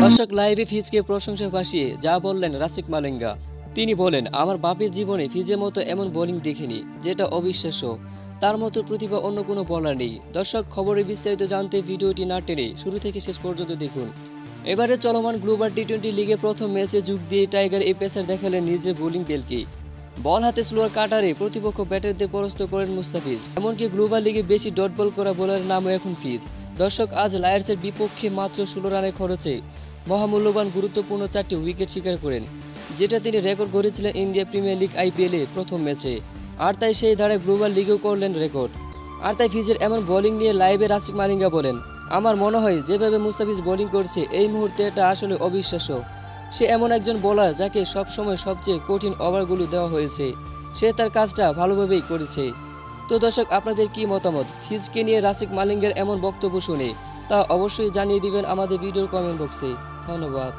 দর্শক, লাইভে ফিজকে প্রশংসা ভাসিয়ে যা বললেন রাসিক মালিঙ্গা। তিনি বলেন, আমার বাপের জীবনে ফিজের মতো এমন বোলিং দেখিনি, যেটা অবিশ্বাস্য। তার মতো প্রতিভা অন্য কোনো বলার নেই। দর্শক খবরে বিস্তারিত জানতে ভিডিওটি না টেনে শুরু থেকে শেষ পর্যন্ত দেখুন। এবারে চলমান গ্লোবাল টি টোয়েন্টি লিগে প্রথম ম্যাচে যোগ দিয়ে টাইগার এই পেসার দেখালেন নিজের বোলিং তেলকে বল হাতে স্লোয়ার কাটারে প্রতিপক্ষ ব্যাটারদের পরাস্ত করেন মুস্তাফিজ। এমনকি গ্লোবাল লিগে বেশি ডট বল করা বোলারের নামও এখন ফিজ। দর্শক, আজ লায়ার্সের বিপক্ষে মাত্র ষোলো রানের খরচে মহামূল্যবান গুরুত্বপূর্ণ চারটি উইকেট শিকার করেন, যেটা তিনি রেকর্ড করেছিলেন ইন্ডিয়া প্রিমিয়ার লিগ আইপিএলে প্রথম ম্যাচে। আর তাই সেই ধারায় গ্লোবাল লিগেও করলেন রেকর্ড। আর তাই ফিজের এমন বোলিং নিয়ে লাইভে রাসিক মালিঙ্গা বলেন, আমার মনে হয় যেভাবে মুস্তাফিজ বোলিং করছে, এই মুহূর্তে এটা আসলে অবিশ্বাস্য। সে এমন একজন বোলার যাকে সবসময় সবচেয়ে কঠিন ওভারগুলো দেওয়া হয়েছে। সে তার কাজটা ভালোভাবেই করেছে। তো দর্শক, আপনাদের কি মতামত? ফিজকে নিয়ে রাসিক মালিঙ্গের এমন বক্তব্য শুনে তা অবশ্যই জানিয়ে দিবেন আমাদের ভিডিওর কমেন্ট বক্সে ধন্যবাদ।